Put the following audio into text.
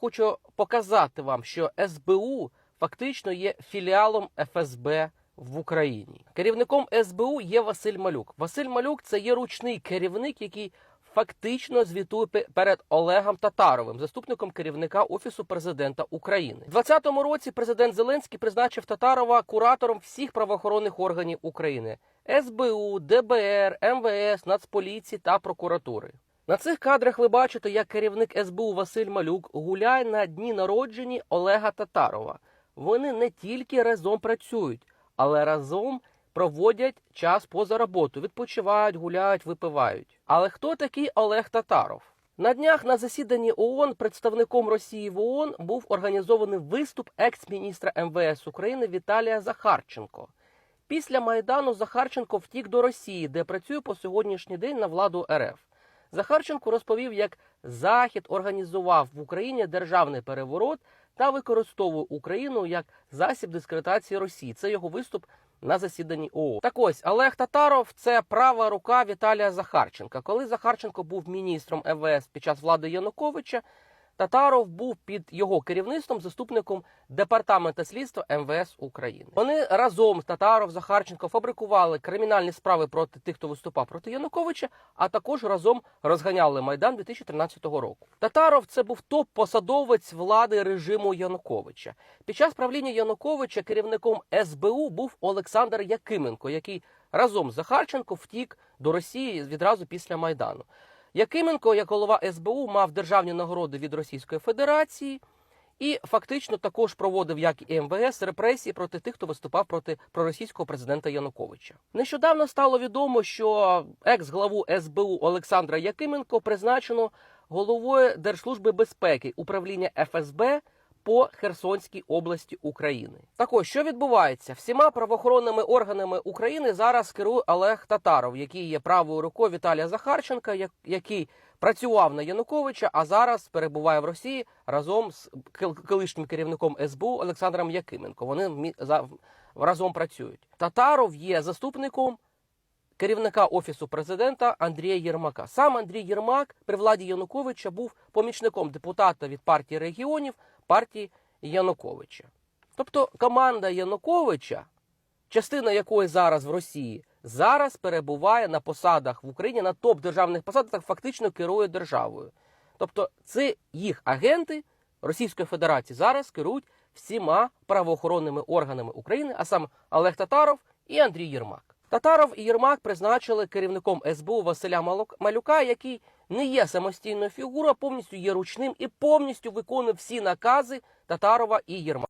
хочу показати вам, що СБУ фактично є філіалом ФСБ в Україні. Керівником СБУ є Василь Малюк. Василь Малюк це є ручний керівник, який фактично звітує пе- перед Олегом Татаровим, заступником керівника офісу президента України. У 2020 році президент Зеленський призначив Татарова куратором всіх правоохоронних органів України: СБУ, ДБР, МВС, Нацполіції та прокуратури. На цих кадрах ви бачите, як керівник СБУ Василь Малюк гуляє на дні народжені Олега Татарова. Вони не тільки разом працюють, але разом проводять час поза роботу, відпочивають, гуляють, випивають. Але хто такий Олег Татаров? На днях на засіданні ООН представником Росії в ООН був організований виступ екс-міністра МВС України Віталія Захарченко. Після майдану Захарченко втік до Росії, де працює по сьогоднішній день на владу РФ. Захарченко розповів, як Захід організував в Україні державний переворот та використовує Україну як засіб дискредитації Росії. Це його виступ на засіданні ООН. Так ось Олег Татаров це права рука Віталія Захарченка. Коли Захарченко був міністром МВС під час влади Януковича, Татаров був під його керівництвом заступником департаменту слідства МВС України. Вони разом Татаров Захарченко фабрикували кримінальні справи проти тих, хто виступав проти Януковича, а також разом розганяли майдан 2013 року. Татаров це був топ-посадовець влади режиму Януковича. Під час правління Януковича керівником СБУ був Олександр Якименко, який разом з Захарченко втік до Росії відразу після майдану. Якименко, як голова СБУ, мав державні нагороди від Російської Федерації і фактично також проводив, як і МВС, репресії проти тих, хто виступав проти проросійського президента Януковича. Нещодавно стало відомо, що екс-главу СБУ Олександра Якименко призначено головою Держслужби безпеки управління ФСБ по Херсонській області України. Так ось, що відбувається? Всіма правоохоронними органами України зараз керує Олег Татаров, який є правою рукою Віталія Захарченка, як- який працював на Януковича, а зараз перебуває в Росії разом з колишнім керівником СБУ Олександром Якименко. Вони разом працюють. Татаров є заступником керівника офісу президента Андрія Єрмака. Сам Андрій Єрмак при владі Януковича був помічником депутата від партії регіонів партії Януковича. Тобто команда Януковича, частина якої зараз в Росії, зараз перебуває на посадах в Україні на топ державних посадах, фактично керує державою. Тобто, це їх агенти Російської Федерації зараз керують всіма правоохоронними органами України, а саме Олег Татаров і Андрій Єрмак. Татаров і Єрмак призначили керівником СБУ Василя Малюка, який не є самостійною фігурою, повністю є ручним і повністю виконує всі накази Татарова і Єрмака.